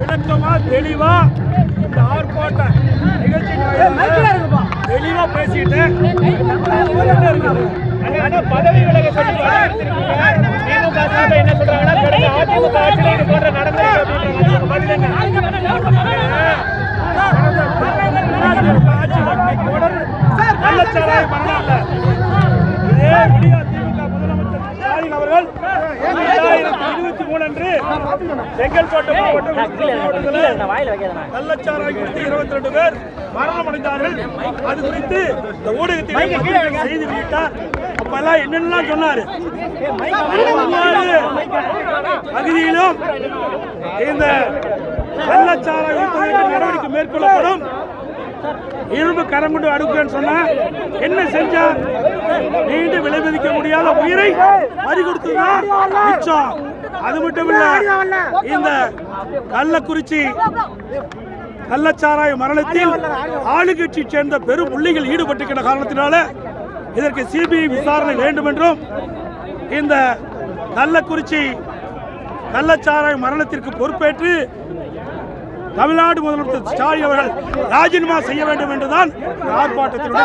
விளக்கமா தெளிவா இந்த ஆர்ப்பாட்ட தெளிவா பேசிட்டு பதவி விலக சொல்லி திமுக சார்பா என்ன சொல்றாங்கன்னா கடந்த அதிமுக ஆட்சியில் இது போன்ற ஆட்சி தொடர். இதே திமுக முதலமைச்சர் ஸ்டாலின் அவர்கள் இரண்டாயிரத்தி இருபத்தி மூணு அன்று செங்கல்பட்டு மாவட்டம் கள்ளச்சாராயம் குறித்து இருபத்தி ரெண்டு பேர் மரணம் அடைந்தார்கள் அது குறித்து இந்த ஊடகத்தில் செய்தி வெளியிட்டார். அப்பெல்லாம் என்னென்னலாம் சொன்னாரு? பகுதியிலும் இந்த ஒழிப்பதற்கு நடவடிக்கை மேற்கொள்ளப்படும். இரும்பு கரம் கொண்டு அடுக்குன்னு சொன்னா என்ன செஞ்சா? நீண்டு அனுமதிக்க முடியாத உயிரை பறி கொடுத்ததுதான் மிச்சம் அது மட்டும் இல்ல இந்த கள்ளக்குறிச்சி கள்ளச்சாராய மரணத்தில் ஆளுங்கட்சி சேர்ந்த பெரும் புள்ளிகள் ஈடுபட்டிருக்கிற காரணத்தினால இதற்கு சிபிஐ விசாரணை வேண்டும் என்றும் இந்த கள்ளக்குறிச்சி கள்ளச்சாராய மரணத்திற்கு பொறுப்பேற்று தமிழ்நாடு முதலமைச்சர் ஸ்டாலின் அவர்கள் ராஜினாமா செய்ய வேண்டும் என்றுதான் ஆர்ப்பாட்டத்தினுடைய